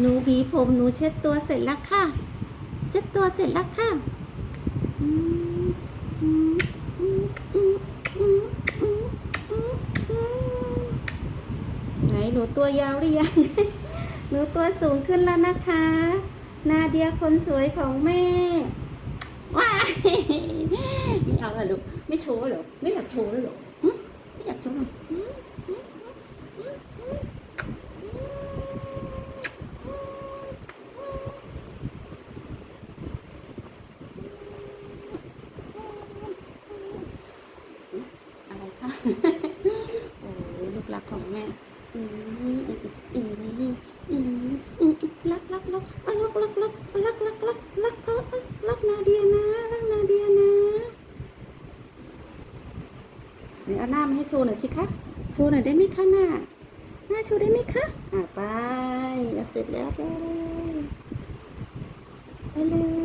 หนูหวีผม หนูเช็ดตัวเสร็จแล้วค่ะ เช็ดตัวเสร็จแล้วค่ะไหนหนูตัวยาวหรือยัง หนูตัวสูงขึ้นแล้วนะคะ นาเดียคนสวยของแม่ว้ายไม่เอาละลูกไม่โชว์หรอ ไม่อยากโชว์แล้หรอไม่อยากโชว์ โอ้ลูกรักของแม่อืมอืมอืมอืมรักรักรักรักรักรักรักรักรักรักเขารักนาเดียนะรักนาเดียนะไหนเอาหน้ามาให้โชว์หน่อยสิคะโชว์หน่อยได้ไหมคะหน้าหน้าโชว์ได้ไหมคะอะไปเอาเสร็จแล้วไปเลยไปเลย